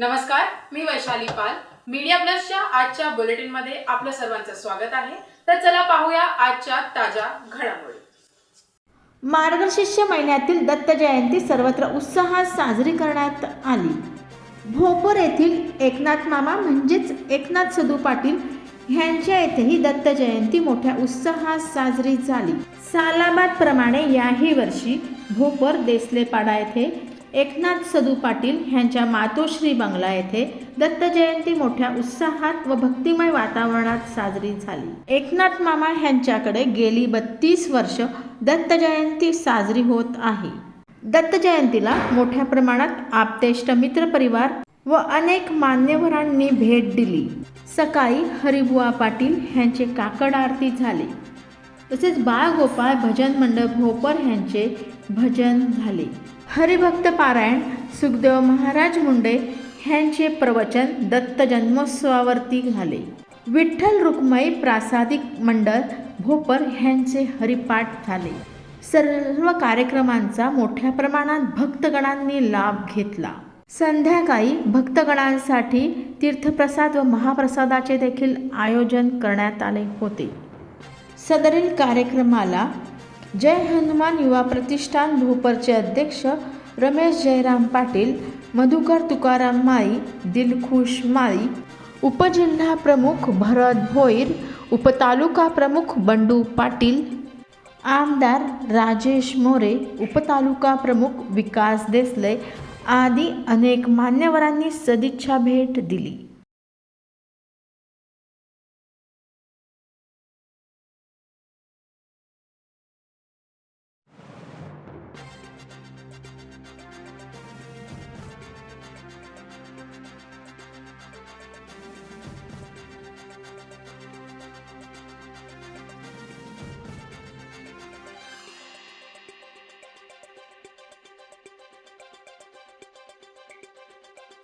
नमस्कार मी वैशाली पाल. मीडिया प्लसच्या आजच्या बुलेटिनमध्ये आपलं सर्वांचं स्वागत आहे. तर चला पाहूया आजच्या ताज्या घडामोडी. मार्गशीर्ष महिन्यातील दत्त जयंती सर्वत्र उत्साहात साजरी करण्यात आली. भोपर येथील एकनाथ मामा म्हणजेच एकनाथ सदू पाटील ह्यांच्या येथेही दत्त जयंती मोठ्या उत्साहात साजरी झाली. सालाबाद प्रमाणे याही वर्षी भोपर देसलेपाडा येथे एकनाथ सदू पाटील ह्यांच्या मातोश्री बंगला येथे दत्त जयंती मोठ्या उत्साहात व भक्तिमय वातावरणात साजरी झाली. एकनाथ मामा ह्यांच्याकडे गेली बत्तीस वर्ष दत्त जयंती साजरी होत आहे. दत्त जयंतीला मोठ्या प्रमाणात आपतेष्ट मित्र परिवार व अनेक मान्यवरांनी भेट दिली. सकाळी हरिबुवा पाटील ह्यांचे काकड आरती झाले. तसेच बाळगोपाळ भजन मंडळ भोपर ह्यांचे भजन झाले. हरिभक्त पारायण सुखदेव महाराज मुंडे ह्यांचे प्रवचन दत्त जन्मोत्सवावरती झाले. विठ्ठल रुक्मई प्रासादिक मंडळ भोपर ह्यांचे हरिपाठ झाले. सर्व कार्यक्रमांचा मोठ्या प्रमाणात भक्तगणांनी लाभ घेतला. संध्याकाळी भक्तगणांसाठी तीर्थप्रसाद व महाप्रसादाचे देखील आयोजन करण्यात आले होते. सदरील कार्यक्रमाला जय हनुमान युवा प्रतिष्ठान भोपरचे अध्यक्ष रमेश जयराम पाटील मधुकर तुकाराम माळी दिलखुश माळी उपजिल्हा प्रमुख भरत भोईर उपतालुका प्रमुख बंडू पाटील आमदार राजेश मोरे उपतालुका प्रमुख विकास देसले आदी अनेक मान्यवरांनी सदिच्छा भेट दिली.